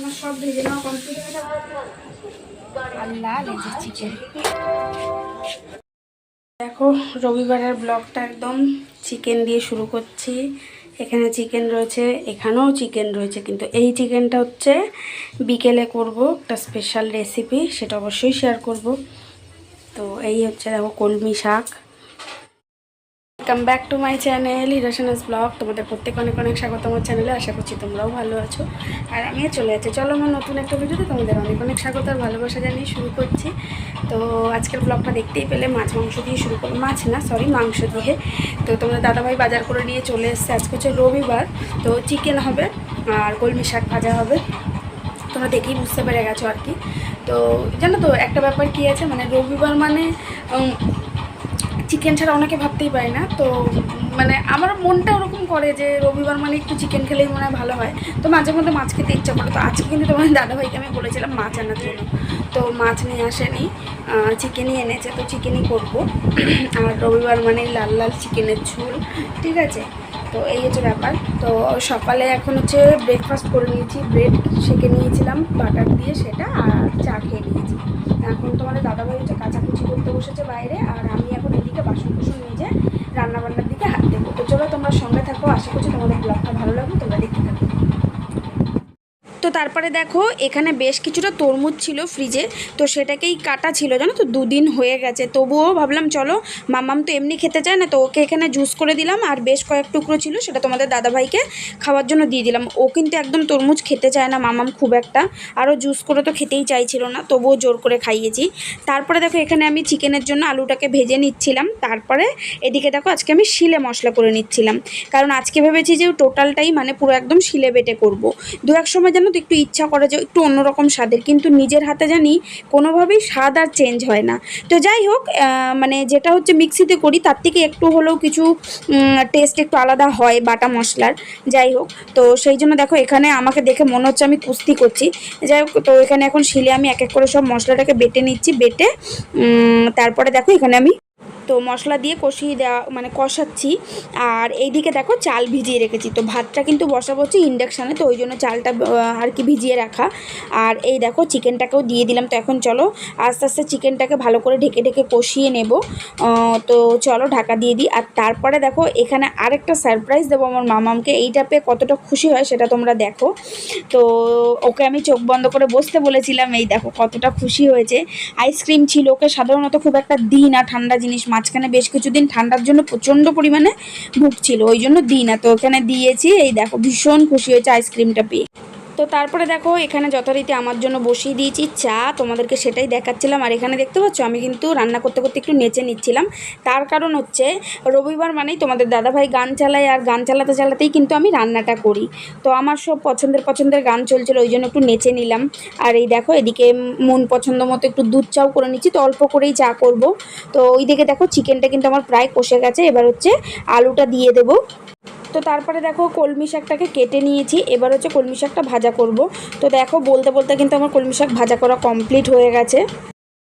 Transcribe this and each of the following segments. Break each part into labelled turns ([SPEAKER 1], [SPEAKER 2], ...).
[SPEAKER 1] আমার সব ভেজে নেওয়া কমপ্লিট চিকেন। দেখো রবিবারের ব্লগটা একদম চিকেন দিয়ে শুরু করছি। এখানে চিকেন রয়েছে এখানেও চিকেন রয়েছে কিন্তু এই চিকেনটা হচ্ছে বিকেলে করব একটা স্পেশাল রেসিপি সেটা অবশ্যই শেয়ার করব। তো এই হচ্ছে দেখো কলমি শাক। Welcome back to my channel হিরোশনাস blog তোমাদের প্রত্যেক অনেক অনেক স্বাগত আমার চ্যানেলে আশা করছি তোমরাও ভালো আছো। আর আমিও চলে যাচ্ছি চলো আমার নতুন একটা ভিডিওতে তোমাদের অনেক অনেক স্বাগত আর ভালোবাসা জানিয়ে শুরু করছি। তো আজকের ব্লগটা দেখতেই পেলে, মাছ, মাংস দিয়ে শুরু করব। মাছ না সরি মাংস দিয়ে। তো তোমাদের দাদাভাই বাজার করে নিয়ে চলে এসছে। আজকে হচ্ছে রবিবার। তো চিকেন হবে আর কলমি শাক ভাজা হবে। তোমরা দেখেই বুঝতে পেরে গেছো আর কি। তো জানো তো, একটা ব্যাপার কি আছে? মানে রবিবার মানে চিকেন ছাড়া অনেকে ভাবতেই পারে না। তো মানে আমার মনটা ওরকম করে যে রবিবার মানে একটু চিকেন খেলেই মনে হয় ভালো হয়। তো মাঝে মধ্যে মাছ খেতে ইচ্ছা করে। তো আজকে কিন্তু তোমার দাদাভাইকে আমি বলেছিলাম মাছ আনার জন্য। তো মাছ নিয়ে আসেনি চিকেনই এনেছে। তো চিকেনই করব। আর রবিবার মানে লাল লাল চিকেনের ঝোল, ঠিক আছে? তো এই হচ্ছে ব্যাপার। তো সকালে এখন হচ্ছে ব্রেকফাস্ট করে নিয়েছি। ব্রেড সেকে নিয়েছিলাম বাটার দিয়ে সেটা আর চা খেয়ে নিয়েছি। এখন তোমাদের দাদাভাই হচ্ছে কাচাকুচি করতে বসেছে বাইরে, আর আমি এদিকে বাসন কুসন যায়, রান্নাবান্নার দিকে হাত দেবো। তো চলো তোমরা সঙ্গে থাকো, আশা করছি তোমাদের ব্লগটা ভালো লাগবে, তোমরা দেখতে থাকো। তারপরে দেখো, এখানে বেশ কিছুটা তরমুজ ছিল ফ্রিজে তো সেটাকেই কাটা ছিল, জানো তো? দুদিন হয়ে গেছে। তবুও ভাবলাম, চলো মামাম তো এমনি খেতে চায় না, তো ওকে এখানে জুস করে দিলাম। আর বেশ কয়েক টুকরো ছিল, সেটা তোমাদের দাদাভাইকে খাওয়ার জন্য দিয়ে দিলাম। ও কিন্তু একদম তরমুজ খেতে চায় না মামাম খুব একটা। আরও জুস করে তো খেতেই চাইছিল না, তবুও জোর করে খাইয়েছি। তারপরে দেখো, এখানে আমি চিকেনের জন্য আলুটাকে ভেজে নিচ্ছিলাম। তারপরে এদিকে দেখো, আজকে আমি শিলে মশলা করে নিচ্ছিলাম। কারণ আজকে ভেবেছি যে টোটালটাই মানে পুরো একদম শিলে বেটে করব। দু এক সময় যেন একটু ইচ্ছা করে যে একটু অন্যরকম স্বাদের, কিন্তু নিজের হাতে জানি কোনোভাবেই স্বাদ আর চেঞ্জ হয় না। তো যাই হোক মানে যেটা হচ্ছে মিক্সিতে করি, তার থেকে একটু হলেও কিছু টেস্ট একটু আলাদা হয় বাটা মশলার। যাই হোক, তো সেই জন্য দেখো এখানে আমাকে দেখে মনে হচ্ছে আমি কুস্তি করছি। যাই হোক, তো এখানে এখন শিলে আমি এক এক করে সব মশলাটাকে বেটে নিচ্ছি, বেটে তারপরে দেখো এখানে আমি তো মশলা দিয়ে কষিয়ে দেওয়া মানে কষাচ্ছি। আর এইদিকে দেখো চাল ভিজিয়ে রেখেছি। তো ভাতটা কিন্তু বসাবো হচ্ছে ইন্ডাকশানে, তো ওই জন্য চালটা আর কি ভিজিয়ে রাখা। আর এই দেখো চিকেনটাকেও দিয়ে দিলাম। তো এখন চলো আস্তে আস্তে চিকেনটাকে ভালো করে ঢেকে ঢেকে কষিয়ে নেব। তো চলো ঢাকা দিয়ে দিই। আর তারপরে দেখো এখানে আরেকটা সারপ্রাইজ দেবো আমার মামামকে। এইটা পেয়ে কতটা খুশি হয় সেটা তোমরা দেখো। তো ওকে আমি চোখ বন্ধ করে বসতে বলেছিলাম, এই দেখো কতটা খুশি হয়েছে। আইসক্রিম ছিল ওকে সাধারণত খুব একটা দিই না, ঠান্ডা জিনিস মাঝখানে বেশ কিছুদিন ঠান্ডার জন্য প্রচণ্ড পরিমাণে ভুগছিল, ওই জন্য দিই না। তো ওখানে দিয়েছি, এই দেখো, ভীষণ খুশি হয়েছে আইসক্রিমটা পেয়ে। তো তারপরে দেখো, এখানে যথারীতি আমার জন্য বসিয়ে দিয়েছি চা, তোমাদেরকে সেটাই দেখাচ্ছিলাম। আর এখানে দেখতে পাচ্ছ, আমি কিন্তু রান্না করতে করতে একটু নেচে নিচ্ছিলাম। তার কারণ হচ্ছে, রবিবার মানেই তোমাদের দাদাভাই গান চালায়, আর গান চালাতে চালাতেই কিন্তু আমি রান্নাটা করি। তো আমার সব পছন্দের পছন্দের গান চলছিল, ওই জন্য একটু নেচে নিলাম। আর এই দেখো, এদিকে মন পছন্দ মতো একটু দুধ চাও করে নিচ্ছি, তো অল্প করেই চা করব। তো ওই দিকে দেখো চিকেনটা কিন্তু আমার প্রায় কষে গেছে। এবার হচ্ছে আলুটা দিয়ে দেবো। তো তারপরে দেখো কলমি শাকটাকে কেটে নিয়েছি। এবার হচ্ছে কলমি শাকটা ভাজা করব। তো দেখো বলতে বলতে কিন্তু আমার কলমি শাক ভাজা করা কমপ্লিট হয়ে গেছে।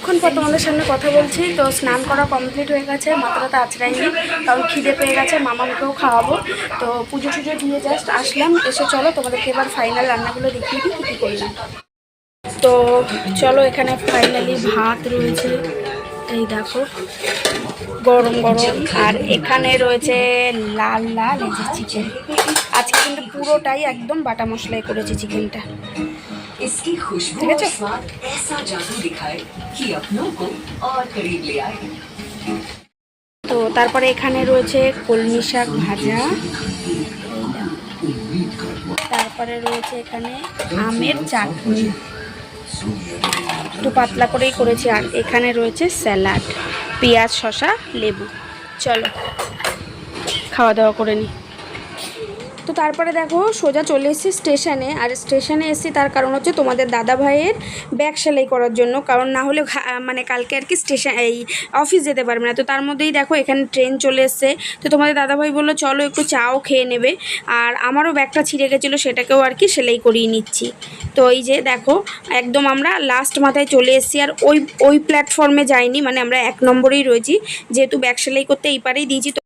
[SPEAKER 1] এখন পর তোমাদের সামনে কথা বলছি, তো স্নান করা কমপ্লিট হয়ে গেছে। মাথাটা আছড়াইনি কারণ খিদে পেয়ে গেছে, মামাকেও খাওয়াবো। তো পুজো টুজো দিয়ে জাস্ট আসলাম, এসে চলো তোমাদেরকে এবার ফাইনাল রান্নাগুলো দেখিয়ে দিই, কী কী করলাম। তো চলো এখানে ফাইনালি ভাত রয়েছে। এই দেখো গরম গরম আর এখানে রয়েছে লাল লাল এই যে চিকেন আজকে কিন্তু পুরোটাই একদম বাটা মশলায় করেছি চিকেনটা
[SPEAKER 2] इसकी खुशबू
[SPEAKER 1] ठीक है,
[SPEAKER 2] और
[SPEAKER 1] चल।
[SPEAKER 2] स्वाद ऐसा जादू दिखाए कि अपनों को और करीब ले आए
[SPEAKER 1] তো তারপরে এখানে রয়েছে কলমি শাক ভাজা এই দেখো। তারপরে রয়েছে এখানে আমের চাটনি একটু পাতলা করেই করেছি, আর এখানে রয়েছে স্যালাড, পেঁয়াজ, শসা, লেবু। চলো, খাওয়া দাওয়া করে নিই তো তারপরে দেখো, সোজা চলে এসেছি স্টেশনে। আর স্টেশনে এসেছি তার কারণ হচ্ছে তোমাদের দাদা ভাইয়ের ব্যাগ সেলাই করার জন্য। কারণ না হলে মানে কালকে আর কি স্টেশন এই অফিস যেতে পারবে না। তো তার মধ্যেই দেখো, এখানে ট্রেন চলে এসছে। তো তোমাদের দাদা ভাই বলল, চলো একটু চাও খেয়ে নেবে। আর আমারও ব্যাগটা ছিঁড়ে গেছিল, সেটাকেও আর কি সেলাই করিয়ে নিচ্ছি। তো এই যে দেখো, একদম আমরা লাস্ট মাথায় চলে এসেছি। আর ওই ওই প্ল্যাটফর্মে যাইনি মানে আমরা এক নম্বরেই রয়েছি। যেহেতু ব্যাগ সেলাই করতে এই পারেই দিয়েছি, তো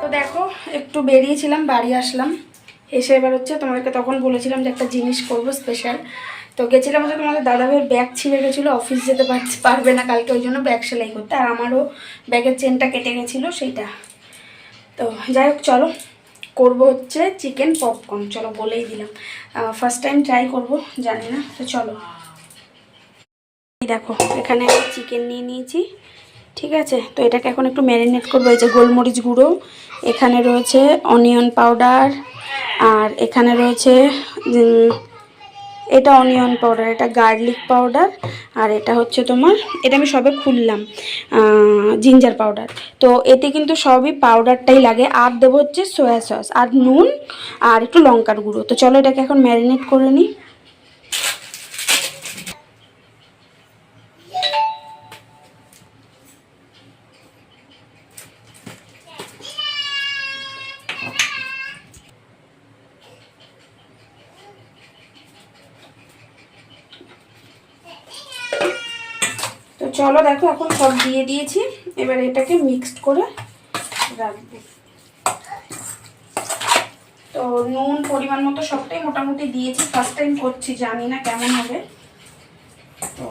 [SPEAKER 1] তো দেখো, একটু বেরিয়েছিলাম, বাড়ি আসলাম। এসে এবার হচ্ছে তোমাদেরকে তখন বলেছিলাম যে একটা জিনিস করব স্পেশাল তো গেছিলাম হচ্ছে তোমাদের দাদাভাইয়ের ব্যাগ ছিঁড়ে গেছিল অফিস যেতে পারবে না কালকে, ওই জন্য ব্যাগ সেলাই করতে। আর আমারও ব্যাগের চেনটা কেটে গেছিল সেইটা। তো যাই হোক, চলো, করব হচ্ছে চিকেন পপকর্ন চলো বলেই দিলাম। ফার্স্ট টাইম ট্রাই করব, জানি না, তো চলো। দেখো, এখানে আমি চিকেন নিয়ে নিয়েছি, ঠিক আছে? তো এটাকে এখন একটু ম্যারিনেট করব, এই যে গোলমরিচ গুঁড়ো, এখানে রয়েছে অনিয়ন পাউডার আর এখানে রয়েছে এটা অনিয়ন পাউডার, এটা গার্লিক পাউডার, আর এটা হচ্ছে তোমার, এটা আমি সবে খুললাম জিঞ্জার পাউডার। তো এতে কিন্তু সবই পাউডারটাই লাগে, আর দেবো হচ্ছে সয়া সস, আর নুন, আর একটু লঙ্কার গুঁড়ো। তো চলো এটাকে এখন ম্যারিনেট করে নিই। চলো দেখো, এখন সব দিয়ে দিয়েছি। এবার এটাকে মিক্সড করে রাখব। তো নুন পরিমাণ মতো সবটাই মোটামুটি দিয়েছি। ফার্স্ট টাইম করছি, জানি না কেমন হবে। তো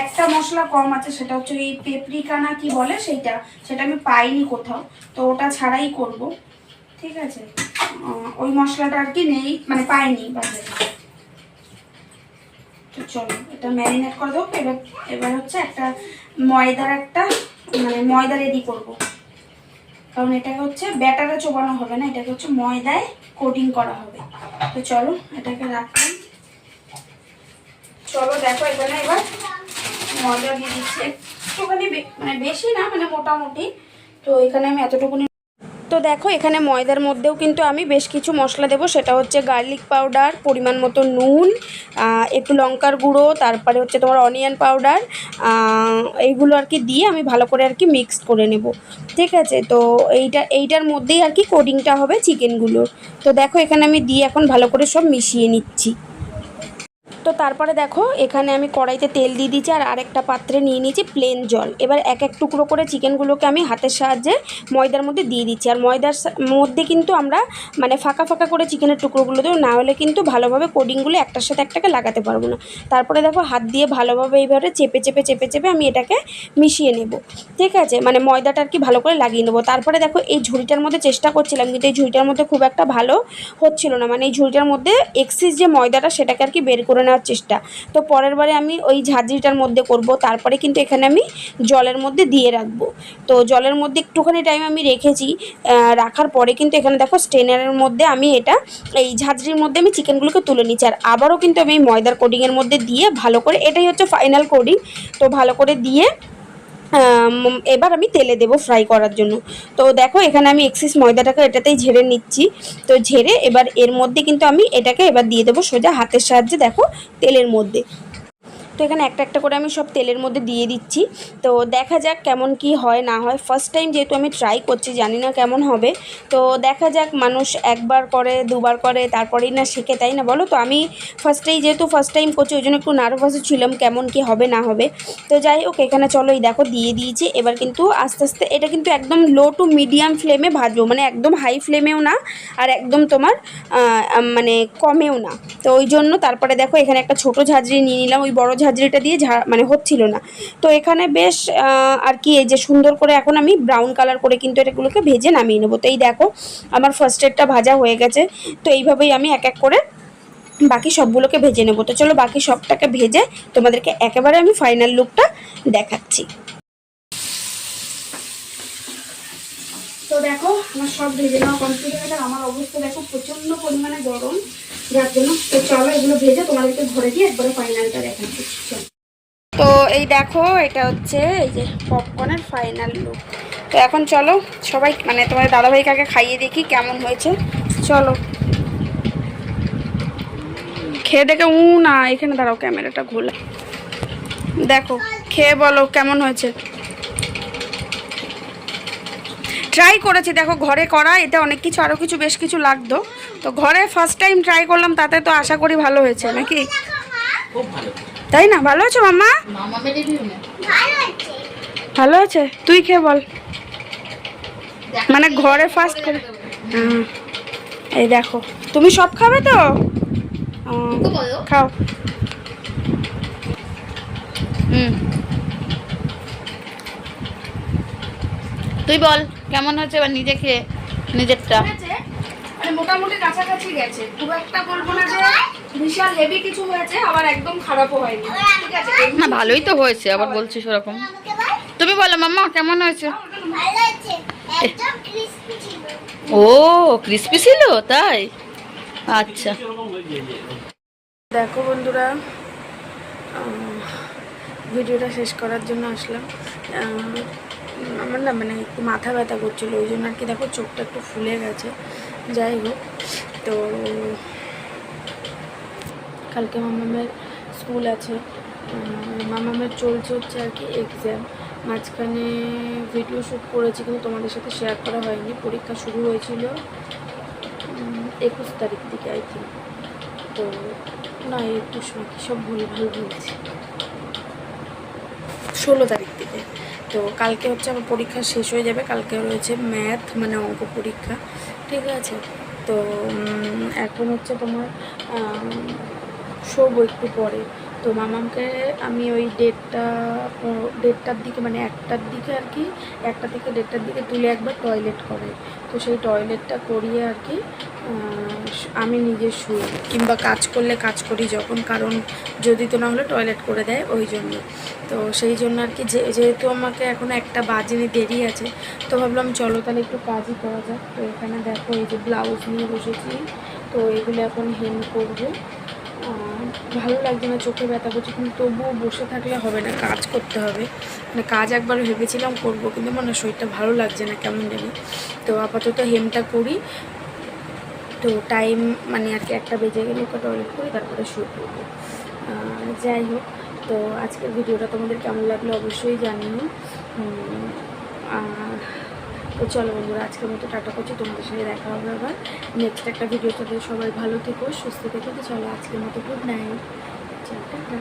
[SPEAKER 1] একটা মশলা কম আছে, সেটা হচ্ছে এই পেপরিকা না কি বলে সেইটা, সেটা আমি পাইনি কোথাও। তো ওটা ছাড়াই করব। ঠিক আছে? ওই মশলাটা আর কি নেই মানে পাইনি। বাজারে তো চলো, এটা ম্যারিনেট করে দেবো। এবার এবার হচ্ছে একটা ময়দার একটা মানে ময়দা রেডি করব। কারণ এটাকে হচ্ছে ব্যাটারে চোবানো হবে না, এটাকে হচ্ছে ময়দায় কোটিং করা হবে। তো চলো, এটাকে রাখলাম। চলো, দেখো এখানে এবার ময়দা দিয়ে দিচ্ছি। একটুখানি মানে বেশি না মানে মোটামুটি। তো এখানে আমি এতটুকুনি তো দেখো, এখানে ময়দার মধ্যেও কিন্তু আমি বেশ কিছু মশলা দেবো। সেটা হচ্ছে গার্লিক পাউডার পরিমাণ মতো নুন একটু লঙ্কার গুঁড়ো, তারপরে হচ্ছে তোমার অনিয়ন পাউডার এইগুলো আর কি দিয়ে আমি ভালো করে আর কি মিক্সড করে নেব। ঠিক আছে? তো এইটা, এইটার মধ্যেই আর কি কোডিংটা হবে চিকেনগুলোর তো দেখো, এখানে আমি দিয়ে এখন ভালো করে সব মিশিয়ে নিচ্ছি। তো তারপরে দেখো, এখানে আমি কড়াইতে তেল দিয়ে দিয়েছি আর আরেকটা পাত্রে নিয়ে নিয়েছি প্লেন জল। এবার এক এক টুকরো করে চিকেনগুলোকে আমি হাতের সাহায্যে ময়দার মধ্যে দিয়ে দিচ্ছি। আর ময়দার মধ্যে কিন্তু আমরা মানে ফাঁকা ফাঁকা করে চিকেনের টুকরোগুলো দেবো, না হলে কিন্তু ভালোভাবে কোডিংগুলো একটার সাথে একটাকে লাগাতে পারব না। তারপরে দেখো, হাত দিয়ে ভালোভাবে এইভাবে চেপে চেপে চেপে চেপে আমি এটাকে মিশিয়ে নেব। ঠিক আছে? মানে ময়দাটা আর কি ভালো করে লাগিয়ে নেব। তারপরে দেখো, এই ঝুড়িটার মধ্যে চেষ্টা করছিলাম, কিন্তু এই ঝুড়িটার মধ্যে খুব একটা ভালো হচ্ছিল না। মানে এই ঝুড়িটার মধ্যে এক্সিস যে ময়দাটা, সেটাকে আর কি বের করে নেওয়ার চেষ্টা। তো পরের বারে আমি ওই ঝাঁঝরিটার মধ্যে করব, তারপরে কিন্তু এখানে আমি জলের মধ্যে দিয়ে রাখব। তো জলের মধ্যে একটুখানি টাইম আমি রেখেছি রাখার পরে কিন্তু এখানে দেখো স্টেনারের মধ্যে আমি এটা, এই ঝাঁঝরির মধ্যে আমি চিকেনগুলোকে তুলে নিচ্ছি। আর আবারও কিন্তু আমি ময়দার কোডিংয়ের মধ্যে দিয়ে ভালো করে, এটাই হচ্ছে ফাইনাল কোডিং তো ভালো করে দিয়ে এবার আমি তেলে দেব ফ্রাই করার জন্য। তো দেখো, এখানে আমি এক্সিস ময়দাটাকে এটাতেই ঝেড়ে নিচ্ছি। তো ঝেড়ে এবার এর মধ্যে কিন্তু আমি এটাকে এবার দিয়ে দেবো সোজা হাতের সাহায্যে, দেখো, তেলের মধ্যে। তো এখানে একটা একটা করে আমি সব তেলের মধ্যে দিয়ে দিচ্ছি। তো দেখা যাক কেমন কি হয়, না হয়। ফার্স্ট টাইম যেহেতু আমি ট্রাই করছি, জানি না কেমন হবে। তো দেখা যাক, মানুষ একবার করে, দুবার করে, তারপরেই না শেখে, তাই না বলো? তো আমি ফার্স্টেই যেহেতু ফার্স্ট টাইম করছি, ওই জন্য একটু নার্ভাসও ছিলাম কেমন কি হবে, না হবে। তো যাই হোক, এখানে চলো, এই দেখো, দিয়ে দিয়েছি। এবার কিন্তু আস্তে আস্তে, এটা কিন্তু একদম লো টু মিডিয়াম ফ্লেমে ভাজবো। মানে একদম হাই ফ্লেমেও না, আর একদম তোমার মানে কমেও না। তো ওই জন্য তারপরে দেখো এখানে একটা ছোট ঝাঁঝরি নিয়ে নিলাম। ওই বড় ঝাঁঝরিটা দিয়ে ঝা মানে হচ্ছিল না। তো এখানে বেশ আর কি এই যে সুন্দর করে এখন আমি ব্রাউন কালার করে কিন্তু এটাগুলোকে ভেজে নামিয়ে নেব। তো এই দেখো, আমার ফার্স্ট এডটা ভাজা হয়ে গেছে। তো এইভাবেই আমি এক এক করে বাকি সবগুলোকে ভেজে নেব। তো চলো বাকি সবটাকে ভেজে তোমাদেরকে একেবারে আমি ফাইনাল লুকটা দেখাচ্ছি। তো দেখো, আমার সব ভেজে নেওয়া কমপ্লিট হয়ে গেছে। আমার অবস্থা দেখো প্রচণ্ড পরিমাণে গরম। যার জন্য। তো চলো এগুলো ভেজে তোমাদেরকে ঘরে দিয়ে একবারে ফাইনালটা দেখাচ্ছি। তো এই দেখো, এটা হচ্ছে এই যে পপকর্নের ফাইনাল লুক তো এখন চলো, সবাই মানে তোমার দাদাভাই কাকে খাইয়ে দেখি কেমন হয়েছে। চলো। খেয়ে দেখে, উ না, এখানে দাঁড়াও, ক্যামেরাটা ঘোলা। দেখো, খেয়ে বলো কেমন হয়েছে। ট্রাই করেছি, দেখো, ঘরে করা এটা অনেক কিছু আরও কিছু, বেশ কিছু লাগতো। তো ঘরে ফার্স্ট টাইম ট্রাই করলাম তাতে তো আশা করি ভালো হয়েছে নাকি? তাই না? ভালো আছে মাম্মা? ভালো আছে? তুই খেয়ে বল। মানে ঘরে ফার্স্ট করে এই দেখো তুমি সব খাবে তো? খাও। হুম।
[SPEAKER 3] তুই বল কেমন হচ্ছে এবার নিজে খেয়ে নিজেরটা?
[SPEAKER 1] মোটামুটি কাছাকাছি গেছে। খুব একটা বলব না যে বিশাল হেভি কিছু হয়েছে আবার একদম খারাপও হয়নি। ঠিক আছে
[SPEAKER 3] না ভালোই তো হয়েছে আবার বলছিস ওরকম। তুমি বলো মাম্মা কেমন হয়েছে?
[SPEAKER 4] ভালো আছে একদম ক্রিস্পি ছিল
[SPEAKER 3] ও ক্রিস্পি ছিল তাই? আচ্ছা।
[SPEAKER 1] দেখো বন্ধুরা ভিডিওটা শেষ করার জন্য আসলাম। আমার না মানে একটু মাথা ব্যথা করছিল ওই জন্য আর কি দেখো চোখটা একটু ফুলে গেছে। যাই হোক, তো কালকে মামামের স্কুল আছে মামামের চলছে হচ্ছে আর কি এক্সাম মাঝখানে ভিডিও শ্যুট করেছি কিন্তু তোমাদের সাথে শেয়ার করা হয়নি, পরীক্ষা শুরু হয়েছিল একুশ তারিখ থেকে আই থিঙ্ক তো না, একুশ নাকি, সব ভুল, ভালো বলছি ষোলো তারিখ। তো কালকে হচ্ছে আমার পরীক্ষা শেষ হয়ে যাবে। কালকে রয়েছে ম্যাথ মানে অঙ্ক পরীক্ষা। ঠিক আছে? তো এখন হচ্ছে তোমার শোবো একটু পরে। তো মামামকে আমি ওই ডেটটা ডেটটার দিকে মানে একটার দিকে আর কি, একটা থেকে দেড়টার দিকে তুলে একবার টয়লেট করে। তো সেই টয়লেটটা করিয়ে আর কি আমি নিজে শুই। কিংবা কাজ করলে কাজ করি যখন, কারণ যদি তো না হলে টয়লেট করে দেয় ওই জন্য। তো সেই জন্য আর কি যেহেতু আমাকে এখন একটা বাজেনি, দেরি আছে, তো ভাবলাম চলো তাহলে একটু কাজই করা যাক। তো এখানে দেখো এই যে ব্লাউজ নিয়ে বসেছি, তো এগুলো এখন হেম করব। ভালো লাগছে না চোখে ব্যথা করছে কিন্তু তবুও বসে থাকলে হবে না কাজ করতে হবে। মানে কাজ একবার ভেবেছিলাম করব কিন্তু মানে শরীরটা ভালো লাগছে না কেমন জানি। তো আপাতত হেমটা করি। তো টাইম মানে আর কি একটা বেজে গেলে ওকে টয়লেট করি তারপরে পড়ব আহ, যাই হোক তো আজকের ভিডিওটা তোমাদের কেমন লাগল অবশ্যই উম, আর তো চলো বন্ধুরা, আজকের মতো টাটা করছি। তোমাদের সঙ্গে দেখা হবে আবার। নেক্সট একটা ভিডিও তাদের সবাই ভালো থেকো, সুস্থ থেকো। তো চলো আজকের মতো গুড নাইট টাটা।